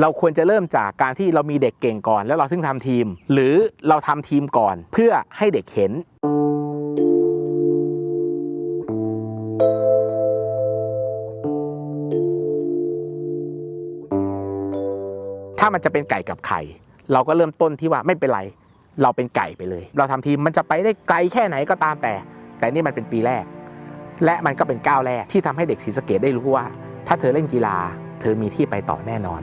เราควรจะเริ่มจากการที่เรามีเด็กเก่งก่อน แล้วเราถึงทำทีม หรือเราทำทีมก่อนเพื่อให้เด็กเห็นถ้ามันจะเป็นไก่กับไข่เราก็เริ่มต้นที่ว่าไม่เป็นไร เราเป็นไก่ไปเลย เราทำทีมมันจะไปได้ไกลแค่ไหนก็ตามแต่ แต่นี่มันเป็นปีแรก และมันก็เป็นก้าวแรกที่ทำให้เด็กศรีสะเกดได้รู้ว่า ถ้าเธอเล่นกีฬา เธอมีที่ไปต่อแน่นอน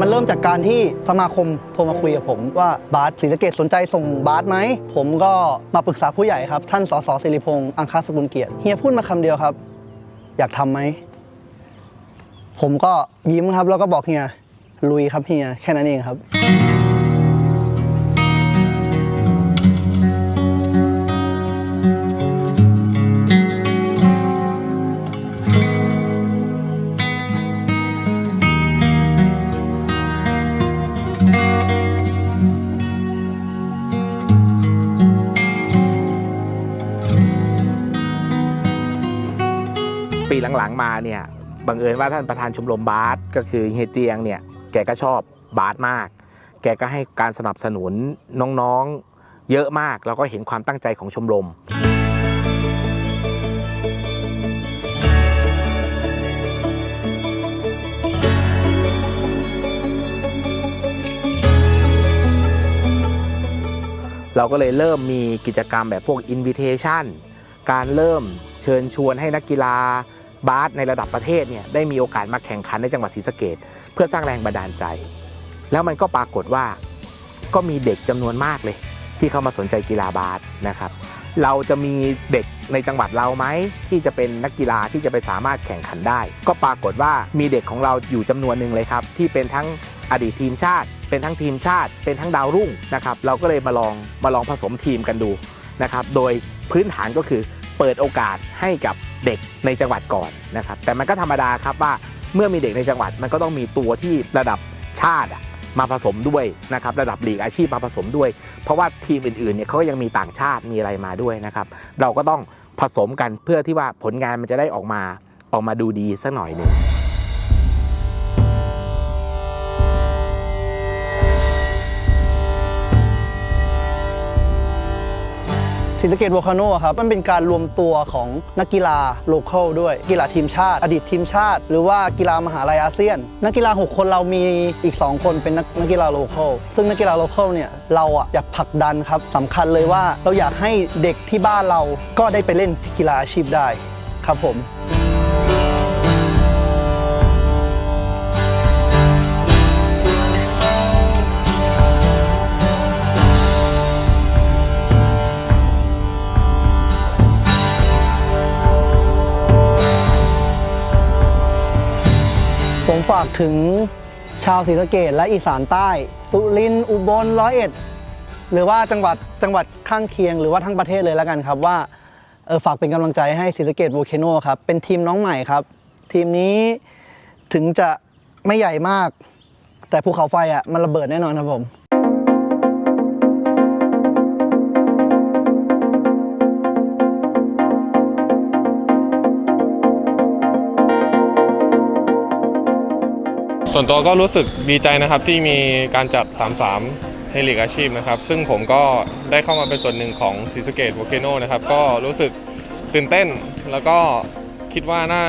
มันเริ่มจากการที่สมาคมโทรมาคุยกับผมว่าบาสศรีสะเกดสนใจส่งบาสไหม ผมก็มาปรึกษาผู้ใหญ่ครับ ท่านสสศิริพงศ์อังคาสกุลเกียรติเฮียพูดมาคำเดียวครับ อยากทำไหม ผมก็ยิ้มครับแล้วก็บอกเฮียลุยครับเฮียแค่นั้นเองครับ ปีหลังๆมาเนี่ยบังเอิญว่าท่านประธานชมรมบาสก็คือเฮเจียงเนี่ยแกก็ชอบบาสมาก แกก็ให้การสนับสนุนน้องๆเยอะมาก แล้วก็เห็นความตั้งใจของชมรมเราก็เลยเริ่มมีกิจกรรมแบบพวก Invitation การเริ่มเชิญชวนให้นักกีฬา บาสในระดับประเทศเนี่ยได้มีโอกาสมาแข่งขันในจังหวัดศรีสะเกดเพื่อสร้างแรงบันดาลใจ แล้วมันก็ปรากฏว่าก็มีเด็กจำนวนมากเลย ที่เข้ามาสนใจกีฬาบาสนะครับ เราจะมีเด็กในจังหวัดเราไหมที่จะเป็นนักกีฬาที่จะไปสามารถแข่งขันได้ ก็ปรากฏว่ามีเด็กของเราอยู่จำนวนหนึ่งเลยครับ ที่เป็นทั้งอดีตทีมชาติ เป็นทั้งทีมชาติ เป็นทั้งดาวรุ่งนะครับ เราก็เลยมาลองมาลองผสมทีมกันดูนะครับ โดยพื้นฐานก็คือเปิดโอกาสให้กับ เด็กในจังหวัดก่อนนะครับแต่มันก็ธรรมดาครับว่าเมื่อมีเด็กในจังหวัดมันก็ต้องมีตัวที่ระดับชาติมาผสมด้วยนะครับระดับหลีกอาชีพมาผสมด้วย เพราะว่าทีมอื่นๆเนี่ยเขาก็ยังมีต่างชาติมีอะไรมาด้วยนะครับเราก็ต้องผสมกันเพื่อที่ว่าผลงานมันจะได้ออกมาออกมาดูดีสักหน่อยหนึ่ง ศรีสะเกดวอลคาโนครับมันเป็นการรวมตัวของนักกีฬาโลเคอลด้วยกีฬาทีมชาติ อดีตทีมชาติ หรือว่ากีฬามหาลัยอาเซียน นักกีฬา 6 คนเรามีอีก 2 คนเป็นนักนักกีฬาโลเคอลซึ่งนักกีฬาโลเคอลเนี่ยเราอะอยากผลักดันครับสำคัญเลยว่าเราอยากให้เด็กที่บ้านเราก็ได้ไปเล่นกีฬาอาชีพได้ครับผม ฝากถึงชาวศรีสะเกดและอีสานใต้ สุรินทร์อุบลร้อยเอ็ดหรือว่าจังหวัดจังหวัดข้างเคียงหรือว่าทั้งประเทศเลยแล้วกันครับว่าเออฝากเป็นกำลังใจให้ศรีสะเกดโวลเคโนครับเป็นทีมน้องใหม่ครับ ทีมนี้ถึงจะไม่ใหญ่มาก แต่ภูเขาไฟอะมันระเบิดแน่นอนครับผม ส่วนตัวก็รู้สึกดีใจนะครับที่มีการจัด 3-3ให้ลีกอาชีพนะครับ ซึ่งผมก็ได้เข้ามาเป็นส่วนหนึ่งของซีสเกตโวเกโนนะครับ ก็รู้สึกตื่นเต้นแล้วก็คิดว่าน่า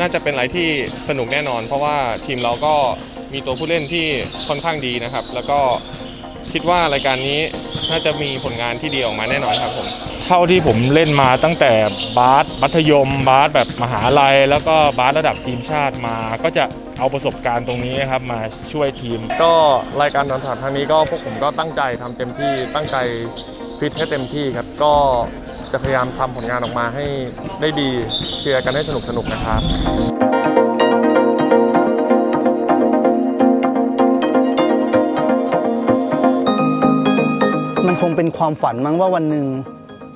น่าจะเป็นอะไรที่สนุกแน่นอน เพราะว่าทีมเราก็มีตัวผู้เล่นที่ค่อนข้างดีนะครับ แล้วก็คิดว่ารายการนี้น่าจะมีผลงานที่ดีออกมาแน่นอนครับผม เท่าที่ผมเล่นมาตั้งแต่บาสมัธยม บาสแบบมหาลัย แล้วก็บาสระดับทีมชาติมา ก็จะเอาประสบการณ์ตรงนี้ครับมาช่วยทีม ก็รายการนอนถัดครั้งนี้ก็พวกผมก็ตั้งใจทำเต็มที่ตั้งใจฟิตให้เต็มที่ครับ ก็จะพยายามทำผลงานออกมาให้ได้ดีเชียร์กันให้สนุกสนุกๆนะครับมันคงเป็นความฝันมั้งว่าวันหนึ่ง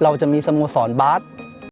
เราจะมีสโมสรบาส